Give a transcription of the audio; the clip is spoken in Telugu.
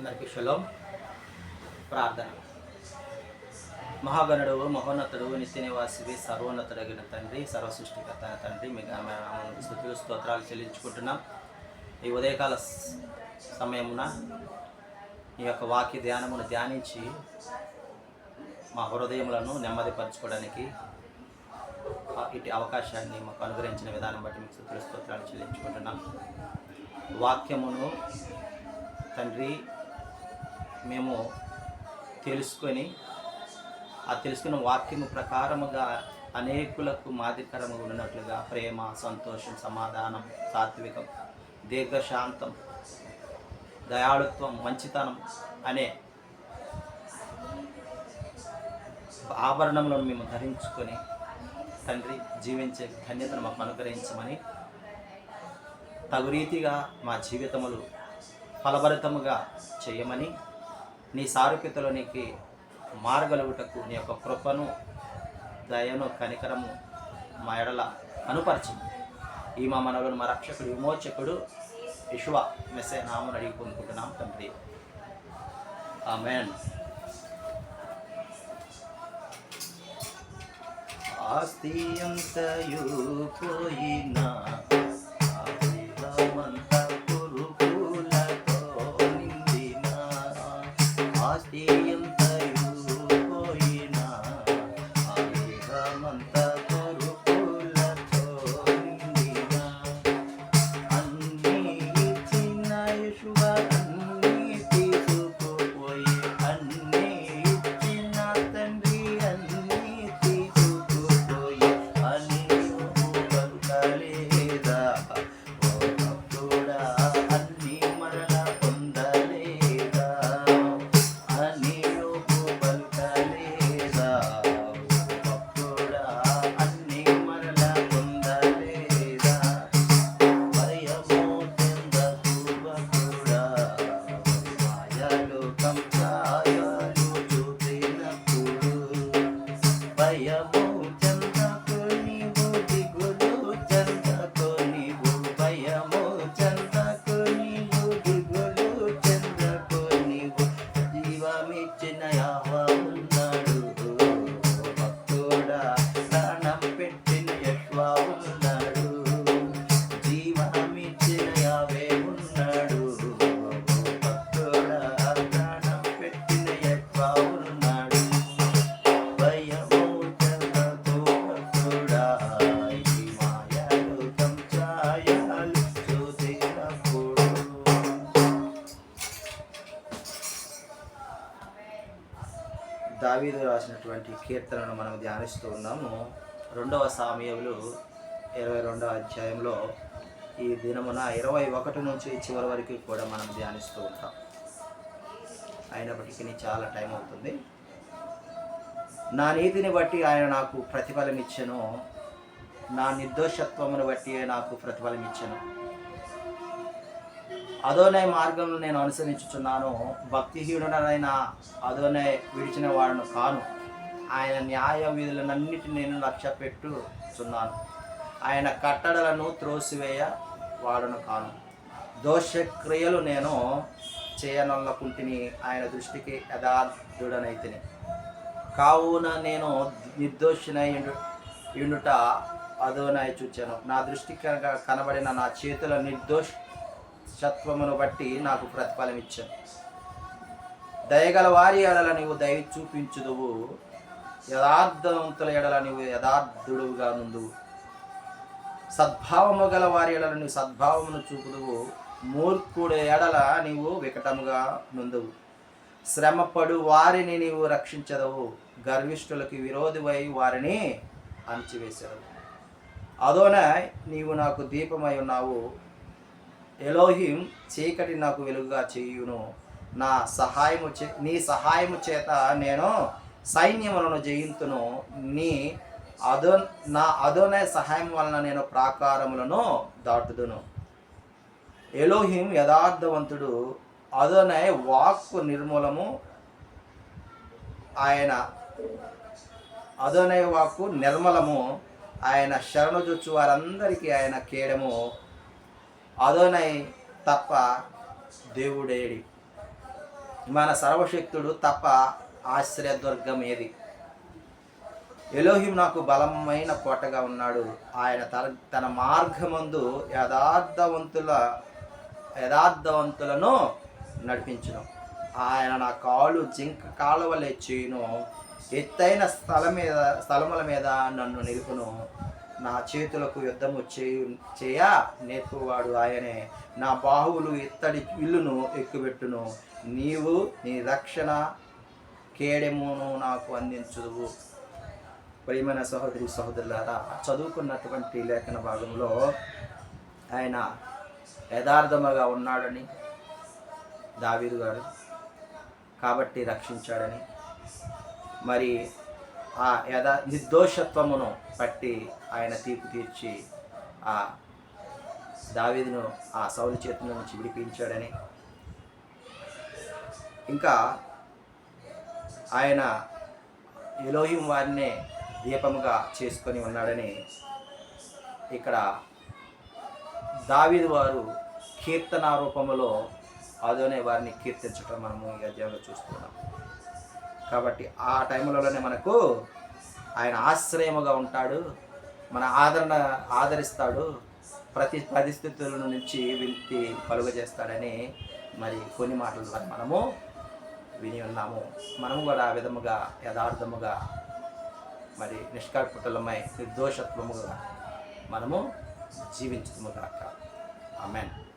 అందరికీ శలోం ప్రార్థన. మహాగణుడు మహోన్నతుడు నిత్య నివాసివి సర్వోన్నతుడగిన తండ్రి సర్వసృష్టికర్త తండ్రి మీకు స్థుతులు స్తోత్రాలు చెల్లించుకుంటున్నాం. ఈ ఉదయకాల సమయమున ఈ యొక్క వాక్య ధ్యానమును ధ్యానించి మా హృదయములను నెమ్మదిపరచుకోవడానికి ఇటు అవకాశాన్ని మాకు అనుగ్రహించిన విధానం బట్టి మీకు స్థుతులు స్తోత్రాలు చెల్లించుకుంటున్నాం. వాక్యమును తండ్రి మేము తెలుసుకొని ఆ తెలుసుకున్న వాక్యము ప్రకారముగా అనేకులకు మాదికరముగా ఉన్నట్లుగా ప్రేమ సంతోషం సమాధానం సాత్వికం దీర్ఘశాంతం దయాళుత్వం మంచితనం అనే ఆభరణంలో మేము ధరించుకొని తండ్రి జీవించే ధన్యతను మాకు అనుగ్రహించమని తగు రీతిగా మా జీవితములు ఫలభరితముగా చేయమని నీ సారూప్యతలోనికి మార్గలుగుటకు నీ యొక్క కృపను దయను కనికరము మా ఎడల అనుపరిచింది ఈ మా మనవులను మా రక్షకుడు విమోచకుడు విశ్వ మెస్సే నామను అడిగి పొందుకుంటున్నాం తండ్రి. ఆమెన్. ఆస్తి అంతయు పోయినా దావీదు రాసినటువంటి కీర్తనను మనం ధ్యానిస్తూ ఉన్నాము. రెండవ సామయములు ఇరవై రెండవ అధ్యాయంలో ఈ దినమున ఇరవై ఒకటి నుంచి చివరి వరకు కూడా మనం ధ్యానిస్తూ ఉంటాం. అయినప్పటికీ చాలా టైం అవుతుంది. నా నీతిని బట్టి ఆయన నాకు ప్రతిఫలమిచ్చను. నా నిర్దోషత్వమును బట్టి నాకు ప్రతిఫలమిచ్చను. అదోనే మార్గంలో నేను అనుసరించుచున్నాను. భక్తిహీనుడనైన అదోనే విడిచిన వాడును కాను. ఆయన న్యాయ విధులనన్నిటిని నేను లక్ష్య పెట్టుచున్నాను ఆయన కట్టడలను త్రోసివేయ వాడును కాను. దోషక్రియలు నేను చేయనొల్లకుంటిని ఆయన దృష్టికి యథార్థుడనైతిని. కావున నేను నిర్దోషినై ఇండుట అదోనై చూచాను. నా దృష్టికి కనబడిన నా చేతుల సత్వమును బట్టి నాకు ప్రతిఫలం ఇచ్చాను దయగల వారి ఎడల నీవు దయ చూపించుదువు. యథార్థవంతుల ఎడల నీవు యథార్థుడుగా నుండువు సద్భావము గల వారి ఎడల నీవు సద్భావమును చూపుదువు. మూర్ఖుడు ఎడల నీవు వికటముగా నుందువు. శ్రమపడు వారిని నీవు రక్షించదవు. గర్విష్ఠులకి విరోధివై వారిని అణిచివేశావు అదోన నీవు నాకు దీపమై ఉన్నావు. ఎలోహిం చీకటి నాకు వెలుగుగా చేయును. నా సహాయము చే నీ సహాయము చేత నేను సైన్యములను జయింతును. నీ అదో నా అదోనే సహాయం వలన నేను ప్రాకారములను దాటుదును. ఎలోహిం యథార్థవంతుడు అదోనే వాక్కు నిర్మూలము ఆయన అదోనే వాక్కు నిర్మలము ఆయన శరణు చొచ్చు వారందరికీ ఆయన కేడము. అదోనై తప్ప దేవుడేడి. మన సర్వశక్తుడు తప్ప ఆశ్రయదుర్గం ఏది ఎలోహిం నాకు బలమైన కోటగా ఉన్నాడు. ఆయన తన తన మార్గమందు యథార్థవంతుల యథార్థవంతులను నడిపించను. ఆయన నా కాలు జింక కాలువలే చేయును. ఎత్తైన స్థలం మీద స్థలముల మీద నన్ను నిలుపును. నా చేతులకు యుద్ధము చేయు చేయ. నేర్పువాడు ఆయనే. నా బాహువులు ఇత్తడి ఇల్లును ఎక్కుబెట్టును. నీవు నీ రక్షణ కేడెమును నాకు అందించుదువు. ప్రియమైన సహోదరి సహోదరులారా చదువుకున్నటువంటి లేఖన భాగంలో ఆయన యథార్థముగా ఉన్నాడని దావీదు గారు కాబట్టి రక్షించాడని. మరి ఆ యథా నిర్దోషత్వమును పట్టి ఆయన తీర్పు తీర్చి ఆ దావీదును ఆ సౌలు చేతుల నుంచి విడిపించాడని. ఇంకా ఆయన ఎలోహిం వారినే దీపముగా చేసుకొని ఉన్నాడని ఇక్కడ దావీదు వారు కీర్తన రూపంలో అదోనే వారిని కీర్తించటం మనము ఈ అధ్యాయంలో చూస్తున్నాం. కాబట్టి ఆ టైంలోనే మనకు ఆయన ఆశ్రయముగా ఉంటాడు. మన ఆదరణ ఆదరిస్తాడు. ప్రతి పరిస్థితుల నుంచి వింటి కలుగజేస్తాడని మరి కొన్ని మాటల ద్వారా మనము విని ఉన్నాము. మనము కూడా ఆ విధముగా యథార్థముగా మరి నిష్కాపుటలమై నిర్దోషత్వముగా మనము జీవించదుము ఆమెన్.